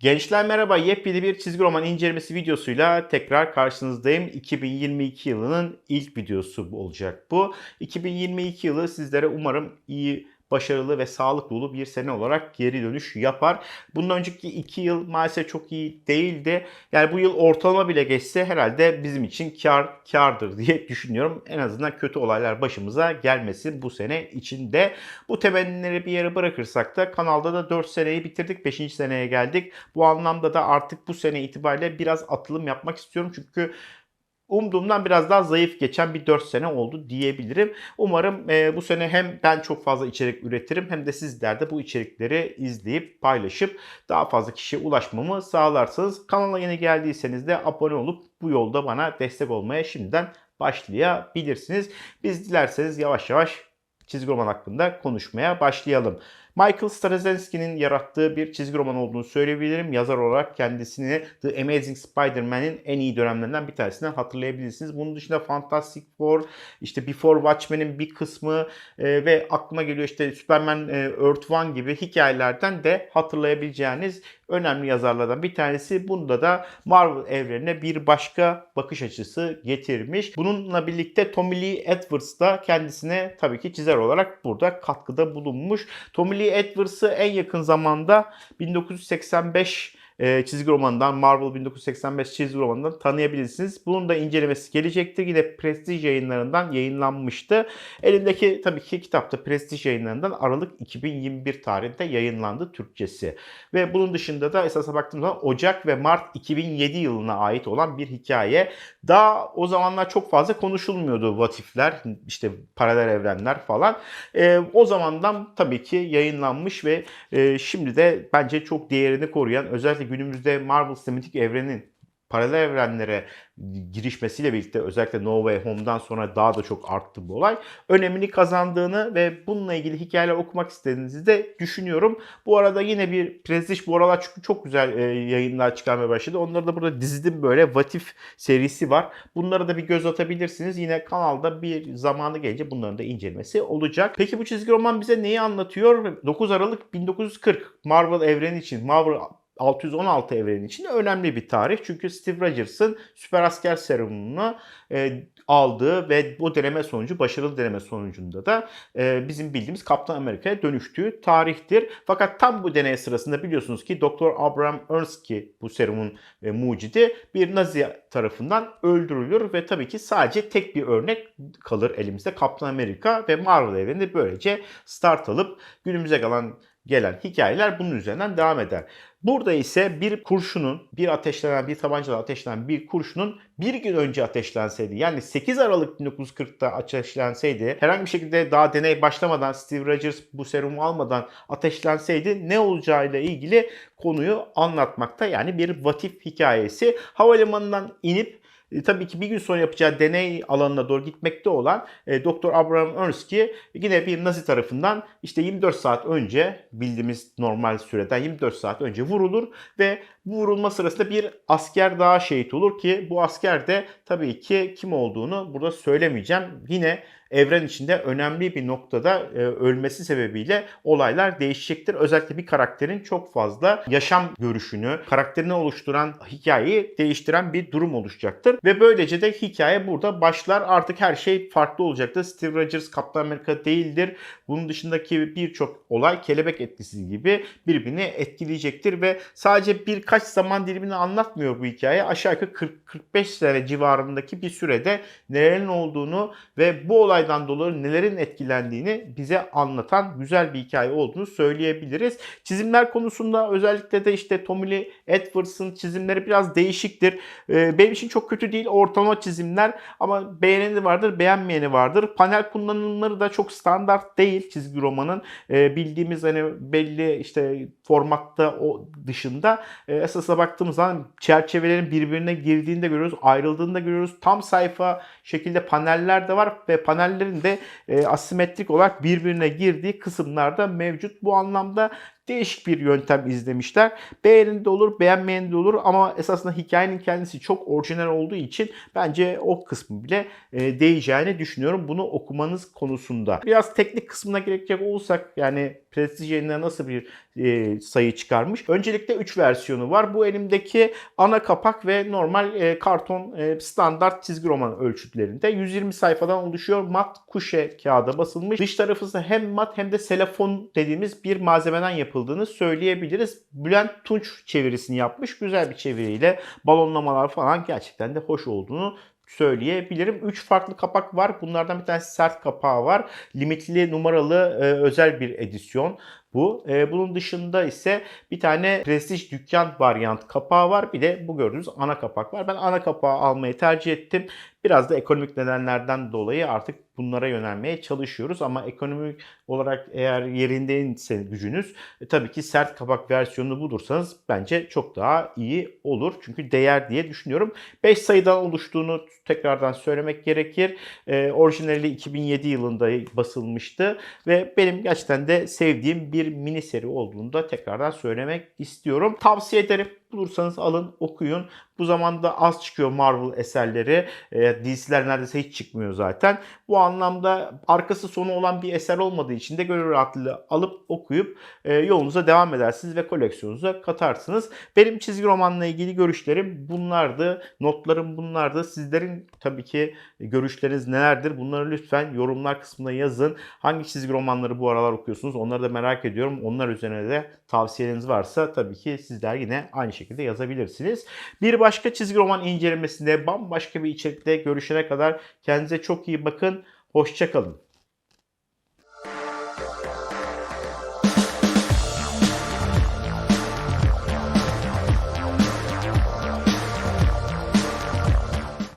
Gençler merhaba. Yepyeni bir çizgi roman incelemesi videosuyla tekrar karşınızdayım. 2022 yılının ilk videosu olacak bu. 2022 yılı sizlere umarım iyi başarılı ve sağlıklı dolu bir sene olarak geri dönüş yapar. Bundan önceki iki yıl maalesef çok iyi değildi. Yani bu yıl ortalama bile geçse herhalde bizim için kar kardır diye düşünüyorum. En azından kötü olaylar başımıza gelmesin bu sene içinde. Bu temennileri bir yere bırakırsak da kanalda da 4 seneyi bitirdik. 5. seneye geldik. Bu anlamda da artık bu sene itibariyle biraz atılım yapmak istiyorum. Çünkü umduğumdan biraz daha zayıf geçen bir 4 sene oldu diyebilirim. Umarım e, bu sene hem ben çok fazla içerik üretirim hem de sizler de bu içerikleri izleyip paylaşıp daha fazla kişiye ulaşmamı sağlarsınız. Kanala yeni geldiyseniz de abone olup bu yolda bana destek olmaya şimdiden başlayabilirsiniz. Biz dilerseniz yavaş yavaş çizgi roman hakkında konuşmaya başlayalım. Michael Straczynski'nin yarattığı bir çizgi roman olduğunu söyleyebilirim. Yazar olarak kendisini The Amazing Spider-Man'in en iyi dönemlerinden bir tanesinden hatırlayabilirsiniz. Bunun dışında Fantastic Four, işte Before Watchmen'in bir kısmı e, ve aklıma geliyor işte Superman e, Earth One gibi hikayelerden de hatırlayabileceğiniz önemli yazarlardan bir tanesi. Bunda da Marvel evrenine bir başka bakış açısı getirmiş. Bununla birlikte Tommy Lee Edwards da kendisine tabii ki çizer olarak burada katkıda bulunmuş. Tommy Lee Edwards'ı en yakın zamanda 1985 e, çizgi romanından, Marvel 1985 çizgi romanından tanıyabilirsiniz. Bunun da incelemesi gelecektir. Yine Prestige yayınlarından yayınlanmıştı. Elimdeki tabii ki kitapta Prestige yayınlarından Aralık 2021 tarihinde yayınlandı Türkçesi. Ve bunun dışında da esasına baktığım zaman Ocak ve Mart 2007 yılına ait olan bir hikaye. Daha o zamanlar çok fazla konuşulmuyordu vatifler, işte paralel evrenler falan. E, o zamandan tabii ki yayınlanmış ve e, şimdi de bence çok değerini koruyan özellikle günümüzde Marvel sinematik evrenin paralel evrenlere girişmesiyle birlikte özellikle No Way Home'dan sonra daha da çok arttı bu olay. Önemini kazandığını ve bununla ilgili hikayeler okumak istediğinizi de düşünüyorum. Bu arada yine bir Prestige bu aralar çünkü çok güzel e, yayınlar çıkarmaya başladı. Onları da burada dizdim böyle Vatif serisi var. Bunlara da bir göz atabilirsiniz. Yine kanalda bir zamanı gelince bunların da incelemesi olacak. Peki bu çizgi roman bize neyi anlatıyor? 9 Aralık 1940 Marvel evreni için Marvel 616 evreni için önemli bir tarih. Çünkü Steve Rogers'ın süper asker serumunu e, aldığı ve bu deneme sonucu başarılı deneme sonucunda da e, bizim bildiğimiz Kaptan Amerika'ya dönüştüğü tarihtir. Fakat tam bu deney sırasında biliyorsunuz ki Dr. Abraham Ernstki bu serumun e, mucidi bir Nazi tarafından öldürülür ve tabii ki sadece tek bir örnek kalır elimizde Kaptan Amerika ve Marvel evreninde böylece start alıp günümüze kalan gelen hikayeler bunun üzerinden devam eder. Burada ise bir kurşunun, bir ateşlenen, bir tabancayla ateşlenen bir kurşunun bir gün önce ateşlenseydi, yani 8 Aralık 1940'ta ateşlenseydi, herhangi bir şekilde daha deney başlamadan, Steve Rogers bu serumu almadan ateşlenseydi ne olacağıyla ilgili konuyu anlatmakta. Yani bir vatif hikayesi. Havalimanından inip e, tabii ki bir gün sonra yapacağı deney alanına doğru gitmekte olan e, Dr. Abraham Ernstki yine bir Nazi tarafından işte 24 saat önce bildiğimiz normal süreden 24 saat önce vurulur ve bu vurulma sırasında bir asker daha şehit olur ki bu asker de tabii ki kim olduğunu burada söylemeyeceğim. Yine evren içinde önemli bir noktada e, ölmesi sebebiyle olaylar değişecektir. Özellikle bir karakterin çok fazla yaşam görüşünü, karakterini oluşturan hikayeyi değiştiren bir durum oluşacaktır. Ve böylece de hikaye burada başlar. Artık her şey farklı olacaktır. Steve Rogers Kaptan Amerika değildir. Bunun dışındaki birçok olay kelebek etkisi gibi birbirini etkileyecektir ve sadece birkaç zaman dilimini anlatmıyor bu hikaye. Aşağı yukarı 40-45 sene civarındaki bir sürede nelerin olduğunu ve bu olaydan dolayı nelerin etkilendiğini bize anlatan güzel bir hikaye olduğunu söyleyebiliriz. Çizimler konusunda özellikle de işte Tommy Edwards'ın çizimleri biraz değişiktir. Ee, benim için çok kötü değil ortalama çizimler ama beğeneni vardır beğenmeyeni vardır. Panel kullanımları da çok standart değil çizgi romanın. Ee, bildiğimiz hani belli işte formatta o dışında e, esasına baktığımız zaman çerçevelerin birbirine girdiğinde görüyoruz, ayrıldığında görüyoruz. Tam sayfa şekilde paneller de var ve panellerin de e, asimetrik olarak birbirine girdiği kısımlarda mevcut. Bu anlamda değişik bir yöntem izlemişler. Beğenen de olur, beğenmeyen de olur ama esasında hikayenin kendisi çok orijinal olduğu için bence o kısmı bile e, değeceğini düşünüyorum bunu okumanız konusunda. Biraz teknik kısmına gerekecek olursak yani Prestige nasıl bir e, sayı çıkarmış? Öncelikle 3 versiyonu var. Bu elimdeki ana kapak ve normal e, karton e, standart çizgi roman ölçütlerinde. 120 sayfadan oluşuyor. Mat kuşe kağıda basılmış. Dış tarafı ise hem mat hem de selefon dediğimiz bir malzemeden yapıldığını söyleyebiliriz. Bülent Tunç çevirisini yapmış. Güzel bir çeviriyle balonlamalar falan gerçekten de hoş olduğunu söyleyebilirim. 3 farklı kapak var. Bunlardan bir tanesi sert kapağı var. Limitli numaralı e, özel bir edisyon bu. E, bunun dışında ise bir tane Prestige dükkan varyant kapağı var. Bir de bu gördüğünüz ana kapak var. Ben ana kapağı almayı tercih ettim. Biraz da ekonomik nedenlerden dolayı artık bunlara yönelmeye çalışıyoruz. Ama ekonomik olarak eğer yerindeyse gücünüz e, tabii ki sert kapak versiyonunu bulursanız bence çok daha iyi olur. Çünkü değer diye düşünüyorum. 5 sayıdan oluştuğunu tekrardan söylemek gerekir. E, orijinali 2007 yılında basılmıştı ve benim gerçekten de sevdiğim bir mini seri olduğunu da tekrardan söylemek istiyorum. Tavsiye ederim. Bulursanız alın, okuyun. Bu zamanda az çıkıyor Marvel eserleri. E, DC'ler neredeyse hiç çıkmıyor zaten. Bu anlamda arkası sonu olan bir eser olmadığı için de gönül rahatlığıyla alıp okuyup e, yolunuza devam edersiniz ve koleksiyonunuza katarsınız. Benim çizgi romanla ilgili görüşlerim bunlardı. Notlarım bunlardı. Sizlerin tabii ki görüşleriniz nelerdir? Bunları lütfen yorumlar kısmına yazın. Hangi çizgi romanları bu aralar okuyorsunuz? Onları da merak ediyorum. Onlar üzerine de tavsiyeleriniz varsa tabii ki sizler yine aynı şekilde yazabilirsiniz. Bir başka çizgi roman incelemesinde bambaşka bir içerikte görüşene kadar kendinize çok iyi bakın. Hoşçakalın.